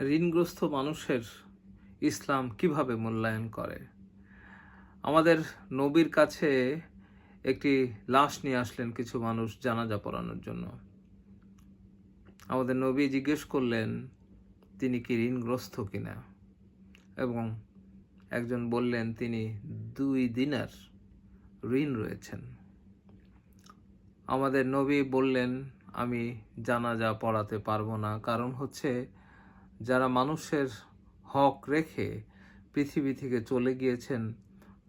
ঋণগ্রস্ত মানুষের ইসলাম কীভাবে মূল্যায়ন করে? আমাদের নবীর কাছে একটি লাশ নিয়ে আসলেন কিছু মানুষ জানাজা পড়ানোর জন্য। আমাদের নবী জিজ্ঞেস করলেন, তিনি কি ঋণগ্রস্ত কিনা? এবং একজন বললেন, তিনি দুই দিনার ঋণ রয়েছেন। আমাদের নবী বললেন, আমি জানাজা পড়াতে পারব না। কারণ হচ্ছে যারা মানুষের হক রেখে পৃথিবী থেকে চলে গিয়েছেন,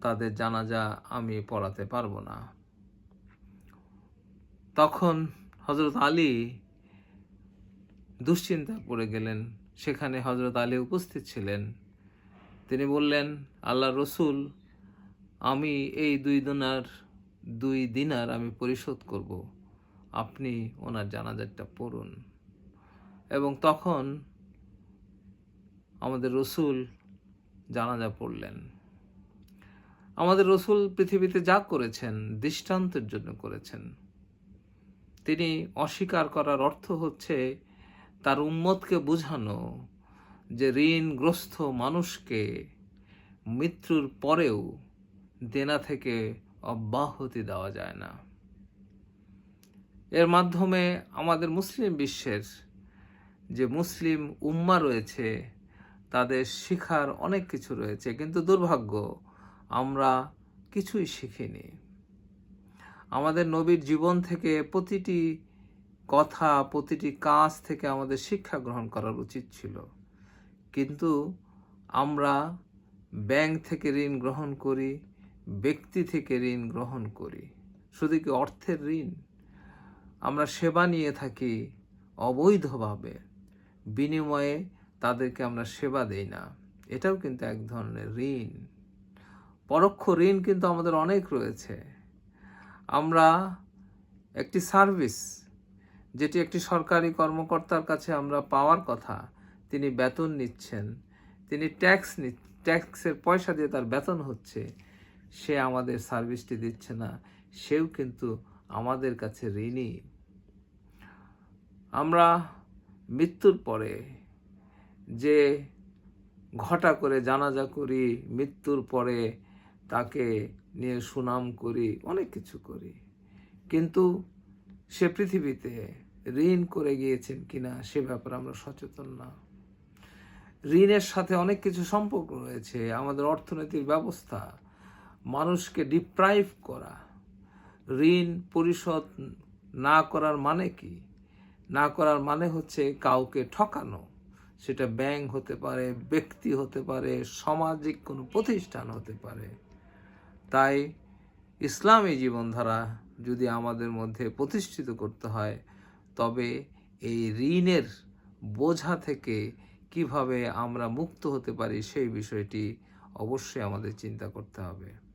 তাদের জানাজা আমি পড়াতে পারব না। তখন হজরত আলী দুশ্চিন্তায় পড়ে গেলেন। সেখানে হজরত আলী উপস্থিত ছিলেন। তিনি বললেন আল্লাহ রসুল, আমি এই দুই দিনার দুই দিনার আমি পরিশোধ করব। আপনি ওনার জানাজারটা পড়ুন। এবং তখন আমাদের রসুল জানাজা পড়লেন। আমাদের রসুল পৃথিবীতে যা করেছেন, দৃষ্টান্তের জন্য করেছেন। তিনি অস্বীকার করার অর্থ হচ্ছে তার উম্মতকে বোঝানো যে ঋণগ্রস্ত মানুষকে মৃত্যুর পরেও দেনা থেকে অব্যাহতি দেওয়া যায় না। এর মাধ্যমে আমাদের মুসলিম বিশ্বের যে মুসলিম উম্মা রয়েছে তাদের শিখার অনেক কিছু রয়েছে, কিন্তু দুর্ভাগ্য, আমরা কিছুই শিখিনি। আমাদের নবীর জীবন থেকে প্রতিটি কথা, প্রতিটি কাজ থেকে আমাদের শিক্ষা গ্রহণ করার উচিত ছিল। কিন্তু আমরা ব্যাংক থেকে ঋণ গ্রহণ করি, ব্যক্তি থেকে ঋণ গ্রহণ করি। শুধু কি অর্থের ঋণ? আমরা সেবা নিয়ে থাকি অবৈধভাবে। বিনিময়ে তাদেরকে আমরা সেবা দেই না। এটাও কিন্তু এক ধরনের ঋণ। পরোক্ষ ঋণ কিন্তু আমাদের অনেক রয়েছে। আমরা একটি সার্ভিস, যেটি একটি সরকারি কর্মকর্তার কাছে আমরা পাওয়ার কথা, তিনি বেতন নিচ্ছেন, তিনি ট্যাক্স নি, ট্যাক্সের পয়সা দিয়ে তার বেতন হচ্ছে, সে আমাদের সার্ভিসটি দিচ্ছে না, সেও কিন্তু আমাদের কাছে ঋণী। আমরা মৃত্যুর পরে যে ঘটা করে জানাজা করি, মৃত্যুর পরে তাকে নিয়ে সুনাম করি, অনেক কিছু করি। কিন্তু সে পৃথিবীতে ঋণ করে গিয়েছেন কিনা সে ব্যাপারে আমরা সচেতন না। ঋণের সাথে অনেক কিছু সম্পর্ক রয়েছে। আমাদের অর্থনৈতিক ব্যবস্থা, মানুষকে ডিপ্রাইভ করা। ঋণ পরিশোধ না করার মানে কি? না করার মানে হচ্ছে কাউকে ঠকানো। সেটা ব্যাংক হতে পারে, ব্যক্তি হতে পারে, সামাজিক কোনো প্রতিষ্ঠান হতে পারে। তাই ইসলামী জীবনধারা যদি আমাদের মধ্যে প্রতিষ্ঠিত করতে হয়, তবে এই ঋণের বোঝা থেকে কীভাবে আমরা মুক্ত হতে পারি সেই বিষয়টি অবশ্যই আমাদের চিন্তা করতে হবে।